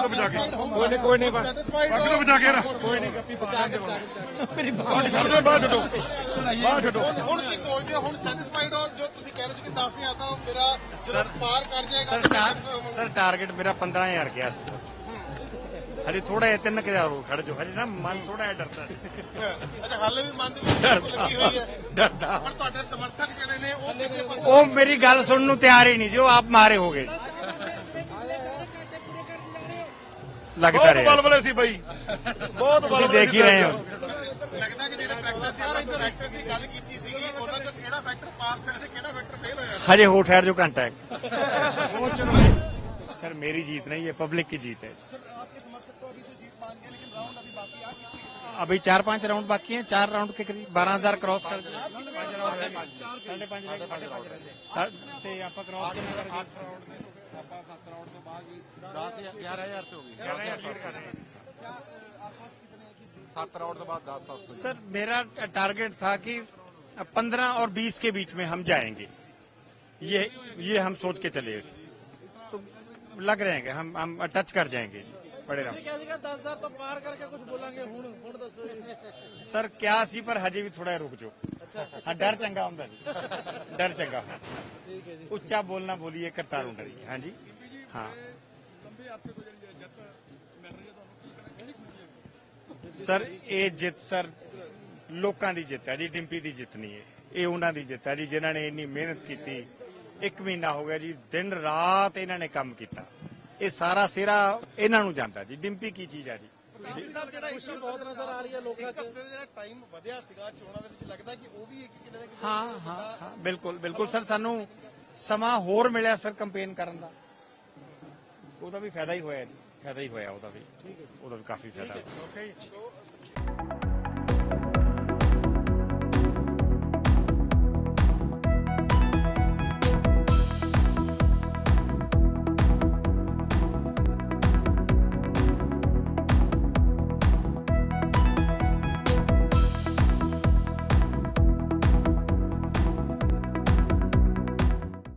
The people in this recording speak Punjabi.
ਤੋਂ ਬਚਾ ਕੇ। ਕੋਈ ਨਹੀਂ ਕੋਈ ਨਹੀਂ ਬਸ। ਪੱਗ ਤੋਂ ਬਚਾ ਕੇ ਨਾ। ਕੋਈ ਨਹੀਂ ਗੱਪੀ ਬਚਾ ਕੇ ਮੇਰੀ ਬਾਹਰ ਛੱਡ ਦੇ ਬਾਹਰ ਛੱਡੋ। ਬਾਹਰ ਛੱਡੋ। ਹੁਣ ਹੁਣ ਕੀ ਸੋਚਦੇ ਹੋ? ਹੁਣ ਸੈਟੀਸਫਾਈਡ ਹੋ? ਜੋ ਤੁਸੀਂ ਕਹਿ ਰਹੇ ਸੀ ਕਿ 10000 ਤਾਂ ਮੇਰਾ ਜਦੋਂ ਪਾਰ ਕਰ ਜਾਏਗਾ ਸਰ ਸਰ ਟਾਰਗੇਟ ਮੇਰਾ 15000 ਗਿਆ ਸੀ ਸਰ। ਹਜੇ ਥੋੜਾ ਜਿਹਾ 3000 ਹੋਰ ਖੜ ਜੋ ਹਜੇ ਨਾ ਮਨ ਥੋੜਾ ਜਿਹਾ ਡਰਦਾ ਸੀ। ਅੱਛਾ ਹਾਲੇ ਵੀ ਮਨ ਦੇ ਵਿੱਚ ਲੱਗੀ ਹੋਈ ਹੈ। ਡਰਦਾ। ਪਰ ਤੁਹਾਡੇ ਸਮਰਥਕ ਜਿਹੜੇ ਨੇ ਉਹ ਕਿਸੇ ਪਾਸੇ ਉਹ ਮੇਰੀ ਗੱਲ ਸੁਣਨ ਨੂੰ ਤਿਆਰ ਹੀ ਨਹੀਂ ਜੋ। ਆਪ ਮਾਰੇ ਹੋ ਲੱਗਦਾ ਬਹੁਤ ਰਿਹਾ ਬਲਬਲੇ ਸੀ ਬਾਈ ਬਹੁਤ ਤੁਸੀਂ ਬਲਬਲੇ ਦੇਖ ਹੀ ਰਹੇ ਹੋ ਲੱਗਦਾ ਕਿ ਜਿਹੜੇ ਫੈਕਟਰ ਸੀ ਆਪਾਂ ਫੈਕਟਰਸ ਦੀ ਗੱਲ ਕੀਤੀ ਸੀਗੀ ਉਹਨਾਂ ਚੋਂ ਕਿਹੜਾ ਫੈਕਟਰ ਪਾਸ ਹੋਇਆ ਤੇ ਕਿਹੜਾ ਫੈਕਟਰ ਫੇਲ ਹੋਇਆ ਹਜੇ ਹੋ ਠਹਿਰ ਜੋ ਘੰਟਾ ਹੈ सर मेरी जीत नहीं है पब्लिक की जीत है अभी चार पांच राउंड बाकी हैं चार राउंड के करीब बारह हजार क्रॉस कर दिए साढ़े पांच रह गए। सा- ਤੇ ਆਪਾਂ ਕ੍ਰਾਸ ਕਿੰਨਾ ਕਰ ਗਏ ਆਪਾਂ 7 ਰਾਉਂਡ ਤੋਂ ਬਾਅਦ ਜੀ 10 11000 ਤੇ ਹੋ ਗਈ 7 ਰਾਉਂਡ ਤੋਂ ਬਾਅਦ 10 700 सर मेरा टारगेट था कि 15 और 20 के बीच में हम जाएंगे ये ये हम सोच के चले तो लग रहे हैं हम हम टच कर जाएंगे बड़े राउंड ਸੀਗਾ 10000 ਤੋਂ ਪਾਰ ਕਰਕੇ ਕੁਝ ਬੋਲਾਂਗੇ ਹੁਣ ਹੁਣ ਦੱਸੋ ਜੀ ਸਰ ਕਿਆ ਸੀ ਹਾਂ, ਡਰ ਚੰਗਾ ਹੁੰਦਾ ਜੀ। ਡਰ ਚੰਗਾ ਠੀਕ ਹੈ ਜੀ ਉੱਚਾ ਬੋਲਣਾ ਬੋਲੀਏ, ਕਰਤਾਰੂ ਡਰੀ ਹਾਂਜੀ। ਹਾਂ। ਸਰ, ਇਹ ਜਿੱਤ ਸਰ, ਲੋਕਾਂ ਦੀ ਜਿੱਤ ਹੈ ਜੀ। ਡਿੰਪੀ ਦੀ ਜਿੱਤ ਨਹੀਂ ਹੈ। ਇਹ ਉਹਨਾਂ ਦੀ ਜਿੱਤ ਹੈ ਜੀ, ਜਿਨ੍ਹਾਂ ਨੇ ਇੰਨੀ ਮਿਹਨਤ ਕੀਤੀ। ਇੱਕ ਮਹੀਨਾ ਹੋ ਗਿਆ ਜੀ, ਦਿਨ ਰਾਤ ਇਹਨਾਂ ਨੇ ਕੰਮ ਕੀਤਾ। ਇਹ ਸਾਰਾ ਸਿਰਾ ਇਹਨਾਂ ਨੂੰ ਜਾਂਦਾ ਜੀ। ਡਿੰਪੀ ਕੀ ਚੀਜ਼ ਹੈ ਜੀ? ਖੁਸ਼ੀ ਬਹੁਤ ਨਜ਼ਰ ਆ ਰਹੀ ਹੈ ਲੋਕਾਂ 'ਚ। ਜਿਹੜਾ ਟਾਈਮ ਵਧਿਆ ਸੀਗਾ ਚੋਣਾਂ ਦੇ ਵਿੱਚ ਲੱਗਦਾ ਕਿ ਉਹ ਵੀ ਇੱਕ ਕਿਤੇ ਨਾ ਕਿਤੇ ਹਾਂ ਹਾਂ ਹਾਂ ਬਿਲਕੁਲ ਬਿਲਕੁਲ ਸਰ ਸਾਨੂੰ ਸਮਾਂ ਹੋਰ ਮਿਲਿਆ ਸਰ ਕੰਪੇਨ ਕਰਨ ਦਾ। ਉਹਦਾ ਵੀ ਫਾਇਦਾ ਹੀ ਹੋਇਆ ਜੀ ਫਾਇਦਾ ਹੀ ਹੋਇਆ ਉਹਦਾ ਵੀ। ਉਹਦਾ ਵੀ ਕਾਫੀ ਫਾਇਦਾ। ਹੋਇਆ